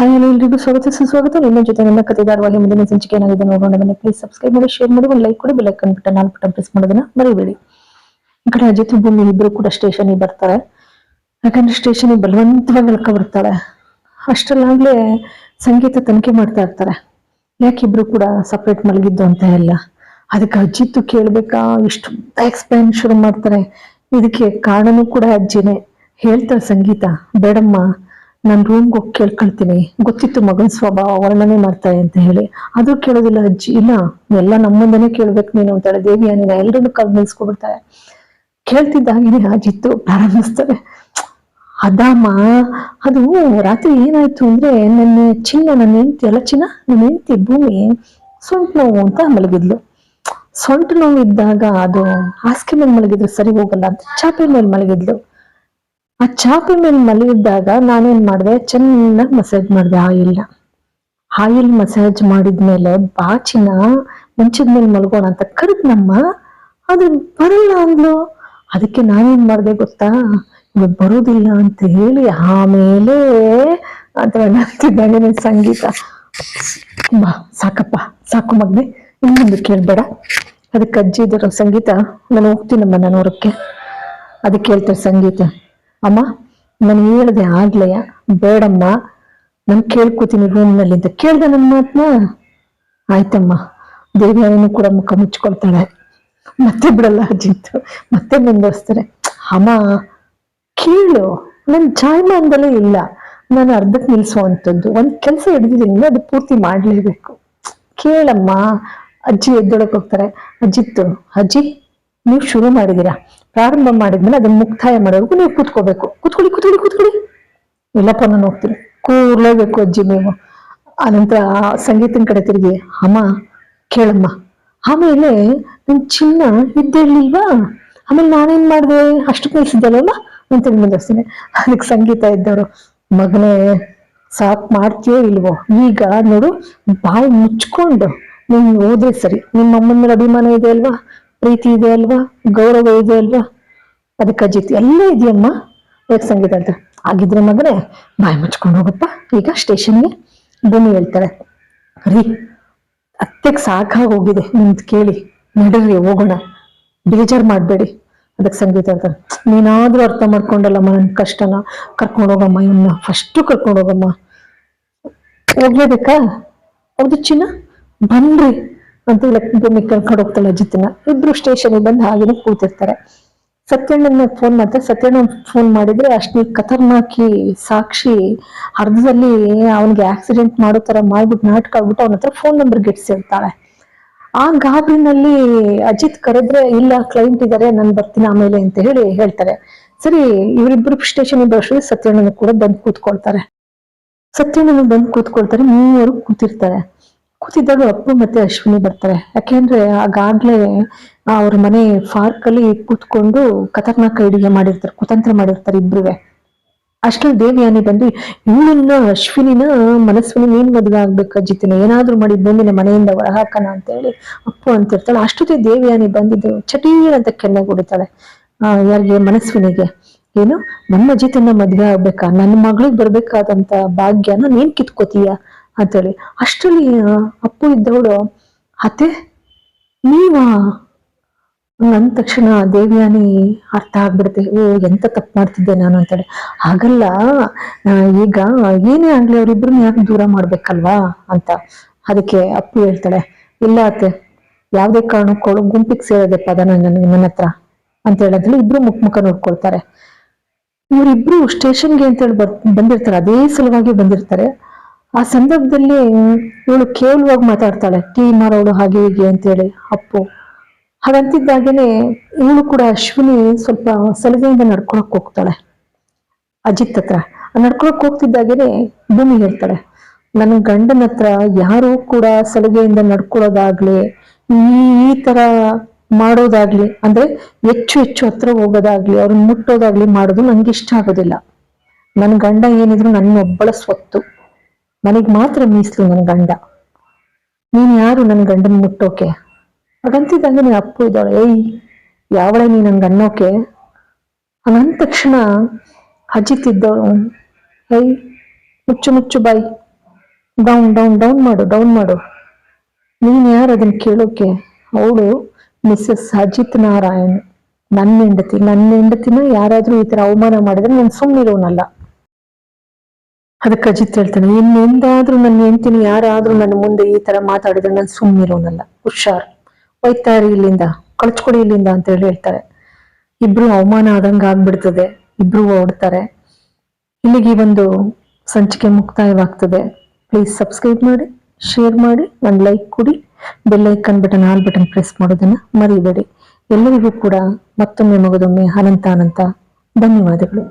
Hi ಎಲ್ಲರಿಗೂ ಸ್ವಾಗತ ಸುಸ್ವಾಗತ ನಿಮ್ಮ ಜೊತೆ ನನ್ನ ಕಥೆದಾರವಾಗಿ ಮುಂದಿನ ಸಂಚಿಕೆ ಏನಾಗಿದೆ ನೋಡೋಣ ಬನ್ನಿ. ಪ್ಲೀಸ್ ಸಬ್ಸ್ಕ್ರೈಬ್ ಮಾಡಿ ಶೇರ್ ಮಾಡಿ, ಒಂದು ಲೈಕ್ ಕೊಡಿ ಬೆಲ್ ಐಕನ್ ಬಟನ್ ನಾಲ್ಕು ಬಟನ್ ಪ್ರೆಸ್ ಮಾಡೋದನ್ನ ಮರಿಬೇಡಿ. ಈ ಕಡೆ ಅಜಿತ್, ಭೂಮಿ ಇಬ್ರು ಕೂಡ ಸ್ಟೇಷನ್ಗೆ ಬರ್ತಾರೆ. ಯಾಕಂದ್ರೆ ಸ್ಟೇಷನ್ಗೆ ಬಲವಂತವಾಗಿ ಎಳ್ಕ ಬರ್ತಾಳೆ ಅಷ್ಟರಲ್ಲಾಗ್ಲೇ ಸಂಗೀತ ತನಿಖೆ ಮಾಡ್ತಾ ಇರ್ತಾರೆ. ಯಾಕೆ ಇಬ್ರು ಕೂಡ ಸಪ್ರೇಟ್ ಮಲಗಿದ್ದು ಅಂತ ಎಲ್ಲ ಅದಕ್ಕೆ ಅಜ್ಜಿತ್ತು ಕೇಳ್ಬೇಕಾ? ಇಷ್ಟು ಎಕ್ಸ್ಪ್ಲೈನ್ ಶುರು ಮಾಡ್ತಾರೆ. ಇದಕ್ಕೆ ಕಾರಣನೂ ಕೂಡ ಅಜ್ಜಿನೇ. ಹೇಳ್ತಾಳೆ ಸಂಗೀತ, ಬೇಡಮ್ಮ. ನಾನು ರೂಮ್ಗೆ ಹೋಗಿ ಕೇಳ್ಕೊಳ್ತೀನಿ. ಗೊತ್ತಿತ್ತು ಮಗನ ಸ್ವಭಾವ, ವರ್ಣನೆ ಮಾಡ್ತಾರೆ ಅಂತ ಹೇಳಿ. ಅದು ಕೇಳೋದಿಲ್ಲ ಅಜ್ಜಿ. ಇಲ್ಲ, ಎಲ್ಲ ನಮ್ಮಂದನೇ ಕೇಳ್ಬೇಕು ನೀನು ಅಂತಾಳೆ. ದೇವಿ ನೀನು ಎಲ್ಲರನ್ನು ಕಲ್ ನಿಲ್ಸ್ಕೊಬಿಡ್ತಾಳೆ. ಕೇಳ್ತಿದ್ದಾಗೇನೆ ಅಜ್ಜಿತ್ತು ಪ್ರಾರಂಭಿಸ್ತಾರೆ ಅದಮ್ಮ, ಅದು ರಾತ್ರಿ ಏನಾಯ್ತು ಅಂದ್ರೆ ನನ್ನ ಚಿನ್ನ, ನನ್ನ ಹೆಂಡತಿ, ಅಲ್ಲ ಚಿನ್ನ? ನನ್ನ ಹೆಂಡತಿ ಭೂಮಿ, ಸೊಂಟ ನೋವು ಅಂತ ಮಲಗಿದ್ಲು. ಸೊಂಟ ನೋವು ಇದ್ದಾಗ ಅದು ಹಾಸಿಗೆ ಮೇಲೆ ಮಲಗಿದ್ರು ಸರಿ ಹೋಗಲ್ಲ ಅಂತ ಚಾಪೆ ಮೇಲೆ ಮಲಗಿದ್ಲು. ಆ ಚಾಪೆ ಮೇಲೆ ಮಲಗಿದ್ದಾಗ ನಾನೇನ್ ಮಾಡಿದೆ, ಚೆನ್ನಾಗಿ ಮಸಾಜ್ ಮಾಡಿದೆ ಆಯಿಲ್ನ ಆಯಿಲ್ ಮಸಾಜ್ ಮಾಡಿದ್ಮೇಲೆ ಬಾಚಿನ ಮಂಚದ ಮೇಲೆ ಮಲ್ಗೋಣ ಅಂತ ಕರೆದ್ನಮ್ಮ ಅದು ಬರಲ್ಲ ಅಂದ್ಲು. ಅದಕ್ಕೆ ನಾನೇನ್ ಮಾಡಿದೆ ಗೊತ್ತಾ ಇವತ್ತು ಬರೋದಿಲ್ಲ ಅಂತ ಹೇಳಿ ಆಮೇಲೆ ಅಥವಾ ನಗ್ತಿದ್ದಾಗೇನೆ ಸಂಗೀತ. ಬಾ, ಸಾಕಪ್ಪ, ಸಾಕು ಮಗ್ನೆ, ಇನ್ನೊಂದು ಕೇಳ್ಬೇಡ. ಅದಕ್ಕೆ ಅಜ್ಜಿ ಇದ್ರ ಸಂಗೀತ, ನಾನು ಹೋಗ್ತೀನಮ್ಮ ನಾನು ಹೊರಕ್ಕೆ ಅದಕ್ಕೆ ಹೇಳ್ತಾರೆ ಸಂಗೀತ. ಅಮ್ಮ, ನಾನು ಹೇಳ್ದೆ ಆಗ್ಲಯ ಬೇಡಮ್ಮ, ನಾನು ಕೇಳ್ಕೊತೀನಿ ರೂಮ್ನಲ್ಲಿ ಅಂತ. ಕೇಳ್ದೆ ನನ್ನ ಮಾತನ್ನ ಆಯ್ತಮ್ಮ ದೇವಿಯನ್ನು ಕೂಡ ಮುಖ ಮುಚ್ಕೊಳ್ತಾಳೆ ಮತ್ತೆ ಬಿಡಲ್ಲ ಅಜಿತ್ತು ಮತ್ತೆ ಮುಂದುವರಿಸ್ತಾರೆ. ಅಮ್ಮ, ಕೇಳು, ನನ್ ಜಾಯಮಾನದಲ್ಲೇ ಇಲ್ಲ. ನಾನು ಅರ್ಧಕ್ಕೆ ನಿಲ್ಸುವಂಥದ್ದು, ಒಂದ್ ಕೆಲಸ ಹಿಡಿದಿದ್ದೀನಿ ಅದು ಪೂರ್ತಿ ಮಾಡ್ಲೇಬೇಕು. ಕೇಳಮ್ಮ, ಅಜ್ಜಿ ಎದ್ದೊಳಕ್ಕೆ ಹೋಗ್ತಾರೆ. ಅಜ್ಜಿತ್ತು ಅಜ್ಜಿ, ನೀವು ಶುರು ಮಾಡಿದೀರಾ ಪ್ರಾರಂಭ ಮಾಡಿದ್ಮೇಲೆ ಅದನ್ನ ಮುಕ್ತಾಯ ಮಾಡೋವರೆಗೂ ನೀವು ಕೂತ್ಕೋಬೇಕು. ಕೂತ್ಕೊಳ್ಳಿ ಕೂತ್ಕೊಳ್ಳಿ ಕೂತ್ಕೊಳ್ಳಿ. ಇಲ್ಲಪ್ಪ ನಾನು ಹೋಗ್ತೀನಿ ಕೂರ್ಲೇಬೇಕು ಅಜ್ಜಿ ನೀವು. ಆನಂತರ ಸಂಗೀತನ ಕಡೆ ತಿರುಗಿ, ಅಮ್ಮ, ಕೇಳಮ್ಮ. ಆಮೇಲೆ ನನ್ ಚಿನ್ನ ಇದ್ದೇಳಿಲ್ವಾ ಆಮೇಲೆ ನಾನೇನ್ ಮಾಡಿದೆ? ಅಷ್ಟು ಕಲಿಸಿದ್ದಲ್ಲ ಅಂತ ಮುಂದುವರ್ಸ್ತೀನಿ ಅದಕ್ಕೆ ಸಂಗೀತ ಇದ್ದವರು, ಮಗನೇ, ಸಾಕ್ ಮಾಡ್ತೀಯೋ ಇಲ್ವೋ? ಈಗ ನೋಡು, ಬಾಯಿ ಮುಚ್ಕೊಂಡು ನೀನ್ ಹೋದ್ರೆ ಸರಿ. ನಿಮ್ಮ ಅಮ್ಮನ ಮೇಲೆ ಅಭಿಮಾನ ಇದೆ ಅಲ್ವಾ ಪ್ರೀತಿ ಇದೆ ಅಲ್ವಾ? ಗೌರವ ಇದೆ ಅಲ್ವಾ? ಅದಕ್ಕೆ ಅಜಿತ್ ಎಲ್ಲ ಇದೆಯಮ್ಮ? ಯಾಕೆ ಸಂಗೀತ ಅಂತ. ಆಗಿದ್ರೆ ಮಗನೇ, ಬಾಯಿ ಮುಚ್ಕೊಂಡು ಹೋಗಪ್ಪ ಈಗ ಸ್ಟೇಷನ್ಗೆ ಭೂಮಿ ಹೇಳ್ತಾರೆ. ರೀ, ಅತ್ತೆಗೆ ಸಾಕಾಗಿ ಹೋಗಿದೆ ನಿಮ್ದು ಕೇಳಿ, ನಡೀರಿ, ಹೋಗೋಣ. ಬೇಜಾರ್ ಮಾಡಬೇಡಿ. ಅದಕ್ಕೆ ಸಂಗೀತ ಅಂತ. ನೀನಾದ್ರೂ ಅರ್ಥ ಮಾಡ್ಕೊಂಡಲ್ಲಮ್ಮ ನನ್ನ ಕಷ್ಟನ? ಕರ್ಕೊಂಡು ಹೋಗಮ್ಮ ಇವನ್ನ ಫಸ್ಟು ಕರ್ಕೊಂಡು ಹೋಗಮ್ಮ. ಹೋಗ್ಲೇಬೇಕಾ? ಹೌದು ಚಿನ್ನ? ಬನ್ರಿ. ಅಂತ ಭೂಮಿ ಕರ್ಕೊಂಡು ಹೋಗ್ತಾಳೆ ಅಜಿತ್ನ ಇಬ್ರು ಸ್ಟೇಷನ್ ಬಂದು ಹಾಗೇನೆ ಕೂತಿರ್ತಾರೆ. ಸತ್ಯಣ್ಣನ ಫೋನ್ ಮಾಡ್ತಾರೆ ಸತ್ಯಣ್ಣ ಫೋನ್ ಮಾಡಿದ್ರೆ ಅಷ್ಟು ಖತರ್ನಾಕಿ ಸಾಕ್ಷಿ ಅರ್ಧದಲ್ಲಿ ಅವನಿಗೆ ಆಕ್ಸಿಡೆಂಟ್ ಮಾಡೋ ತರ ಮಾಡ್ಬಿಟ್ಟು ನಾಟಕ ಆಗ್ಬಿಟ್ಟು ಅವನ ಹತ್ರ ಫೋನ್ ನಂಬರ್ ಗಿಟ್ಸಿರ್ತಾಳೆ ಆ ಗಾಬ್ರಿನಲ್ಲಿ ಅಜಿತ್ ಕರೆದ್ರೆ, ಇಲ್ಲ ಕ್ಲೈಂಟ್ ಇದಾರೆ, ನಾನು ಬರ್ತೀನಿ ಆಮೇಲೆ ಅಂತ ಹೇಳಿ ಹೇಳ್ತಾರೆ. ಸರಿ, ಇವರಿಬ್ರು ಸ್ಟೇಷನ್ ಬರೋಷ್ರಲ್ಲಿ ಸತ್ಯಣ್ಣನ ಕೂಡ ಬಂದು ಕೂತ್ಕೊಳ್ತಾರೆ. ಸತ್ಯಣ್ಣನ ಬಂದು ಕೂತ್ಕೊಳ್ತಾರೆ, ಮೂವರು ಕೂತಿರ್ತಾರೆ. ಕೂತಿದ್ದಾಗ ಅಪ್ಪು ಮತ್ತೆ ಅಶ್ವಿನಿ ಬರ್ತಾರೆ. ಯಾಕೆಂದ್ರೆ ಆಗಾಗ್ಲೇ ಅವ್ರ ಮನೆ ಪಾರ್ಕ್ ಅಲ್ಲಿ ಕೂತ್ಕೊಂಡು ಖತರ್ನಾಕ್ ಇಡುಗೆ ಮಾಡಿರ್ತಾರೆ, ಕುತಂತ್ರ ಮಾಡಿರ್ತಾರೆ ಇಬ್ರುವೆ. ಅಷ್ಟರಲ್ಲಿ ದೇವಯಾನಿ ಬಂದು ಇವಳನ್ನ ಅಶ್ವಿನಿನ ಮನಸ್ವಿನಿ ನೀನ್ ಮದುವೆ ಆಗ್ಬೇಕು ಅಜ್ಜಿತಿನ ಏನಾದ್ರೂ ಮಾಡಿ ಭೂಮಿನ ಮನೆಯಿಂದ ಹೊರಹಾಕನ ಅಂತ ಹೇಳಿ ಅಪ್ಪು ಅಂತಿರ್ತಾಳೆ. ಅಷ್ಟೊತ್ತಿ ದೇವಯಾನಿ ಬಂದಿದ್ದು ಚಟೀರ್ ಅಂತ ಕೆನ್ನೆ ಹೊಡಿತಾಳೆ ಆ, ಯಾರಿಗೆ? ಮನಸ್ವಿನಿಗೆ. ಏನು? ನಮ್ಮ ಅಜಿತನ್ನ ಮದ್ವೆ ಆಗ್ಬೇಕಾ? ನನ್ನ ಮಗಳಿಗೆ ಬರ್ಬೇಕಾದಂತ ಭಾಗ್ಯನ ನೀನ್ ಕಿತ್ಕೋತೀಯ? ಅಂತೇಳಿ ಅಷ್ಟರಲ್ಲಿ ಅಪ್ಪು ಇದ್ದವಳು, ಅತ್ತೆ, ನೀವ? ಅಂದ ತಕ್ಷಣ ದೇವಿಯಾನಿ ಅರ್ಥ ಆಗ್ಬಿಡುತ್ತೆ. ಓ, ಎಂತ ತಪ್ಪು ಮಾಡ್ತಿದ್ದೆ ನಾನು? ಅಂತೇಳಿ ಹಾಗಲ್ಲ ಈಗ ಏನೇ ಆಗ್ಲಿ ಅವ್ರಿಬ್ರು ಯಾಕೆ ದೂರ ಮಾಡ್ಬೇಕಲ್ವಾ? ಅಂತ ಅದಕ್ಕೆ ಅಪ್ಪು ಹೇಳ್ತಾಳೆ. ಇಲ್ಲ ಅತ್ತೆ, ಯಾವ್ದೇ ಕಾರಣಕ್ಕೂ ಗುಂಪಿಗೆ ಸೇರೋದೆ ಪದ ನನ್ನ ನನ್ನ ಹತ್ರ, ಅಂತ ಹೇಳಿದ್ರೆ ಇಬ್ರು ಮುಖ ಮುಖ ನೋಡ್ಕೊಳ್ತಾರೆ. ಇವರಿಬ್ರು ಸ್ಟೇಷನ್ಗೆ ಅಂತೇಳಿ ಬರ್, ಬಂದಿರ್ತಾರೆ. ಅದೇ ಸಲುವಾಗಿ ಬಂದಿರ್ತಾರೆ. ಆ ಸಂದರ್ಭದಲ್ಲಿ ಇವಳು ಕೇವಲವಾಗಿ ಮಾತಾಡ್ತಾಳೆ, ಟೀ ಮಾರೋಳು ಹಾಗೆ ಹೀಗೆ ಅಂತೇಳಿ ಅಪ್ಪು. ಹಾಗಂತಿದ್ದಾಗೇನೆ ಇವಳು ಕೂಡ ಅಶ್ವಿನಿ ಸ್ವಲ್ಪ ಸಲಿಗೆಯಿಂದ ನಡ್ಕೊಳಕ್ ಹೋಗ್ತಾಳೆ. ಅಜಿತ್ ಹತ್ರ. ನಡ್ಕೊಳಕ್ ಹೋಗ್ತಿದ್ದಾಗೇನೆ ಭೂಮಿ ಹೇಳ್ತಾಳೆ, ನನ್ನ ಗಂಡನ ಹತ್ರ ಯಾರು ಕೂಡ ಸಲಿಗೆಯಿಂದ ನಡ್ಕೊಳ್ಳೋದಾಗ್ಲಿ ಈ ಈ ತರ ಮಾಡೋದಾಗ್ಲಿ, ಅಂದ್ರೆ ಹೆಚ್ಚು ಹೆಚ್ಚು ಹತ್ರ ಹೋಗೋದಾಗ್ಲಿ, ಅವ್ರನ್ನ ಮುಟ್ಟೋದಾಗ್ಲಿ ಮಾಡೋದು ನಂಗೆ ಇಷ್ಟ ಆಗೋದಿಲ್ಲ. ನನ್ನ ಗಂಡ ಏನಿದ್ರು ನನ್ನ ಒಬ್ಬಳ ಸ್ವತ್ತು. ನನಗ್ ಮಾತ್ರ ಮೀಸಲು ನನ್ನ ಗಂಡ. ನೀನ್ ಯಾರು ನನ್ನ ಗಂಡನ ಮುಟ್ಟೋಕೆ? ಹಾಗಂತಿದ್ದಂಗೆ ನೀ ಅಪ್ಪು ಇದ್ದಾಳೆ. ಏಯ್, ಯಾವಳೆ ನೀ ನನ್ಗೆ ಅನ್ನೋಕೆ? ಹಂಗಂದ ತಕ್ಷಣ ಅಜಿತ್ ಇದ್ದವಳು ಏಯ್, ಮುಚ್ಚು ಮುಚ್ಚು, ಬಾಯ್. ಡೌನ್ ಡೌನ್ ಡೌನ್ ಮಾಡು ಡೌನ್ ಮಾಡು. ನೀನ್ ಯಾರು ಅದನ್ನ ಕೇಳೋಕೆ? ಅವಳು ಮಿಸ್ಸಸ್ ಅಜಿತ್ ನಾರಾಯಣ್. ನನ್ನ ಹೆಂಡತಿ, ನನ್ನ ಹೆಂಡತಿನ ಯಾರಾದ್ರೂ ಈ ತರ ಅವಮಾನ ಮಾಡಿದ್ರೆ ನಾನು ಸುಮ್ಮನಿರೋನಲ್ಲ ಅದಕ್ಕೆ ಅಜಿತ್ ಹೇಳ್ತಾನೆ, ಇನ್ನೆಂದಾದ್ರೂ ನನ್ನ ಹೆಂಡತಿನ ಯಾರಾದ್ರೂ ನನ್ನ ಮುಂದೆ ಈ ತರ ಮಾತಾಡಿದ್ರೆ ನಾನು ಸುಮ್ಮನಿರೋನಲ್ಲ ಹುಷಾರ್. ಹೋಯ್ತಾರೆ ಇಲ್ಲಿಂದ, ಕಳ್ಚ್ಕೊಡಿ ಇಲ್ಲಿಂದ ಅಂತ ಹೇಳಿ ಹೇಳ್ತಾರೆ. ಇಬ್ರು ಅವಮಾನ ಆದಂಗ ಆಗ್ಬಿಡ್ತದೆ, ಇಬ್ರು ಓಡ್ತಾರೆ. ಇಲ್ಲಿಗೆ ಈ ಒಂದು ಸಂಚಿಕೆ ಮುಕ್ತಾಯವಾಗ್ತದೆ. ಪ್ಲೀಸ್ ಸಬ್ಸ್ಕ್ರೈಬ್ ಮಾಡಿ ಶೇರ್ ಮಾಡಿ, ಒಂದು ಲೈಕ್ ಕೊಡಿ. Bell icon button all button press ಮಾಡೋದನ್ನ ಮರಿಬೇಡಿ. ಎಲ್ಲರಿಗೂ ಕೂಡ ಮತ್ತೊಮ್ಮೆ ಮಗದೊಮ್ಮೆ ಅನಂತ ಅನಂತ ಧನ್ಯವಾದಗಳು.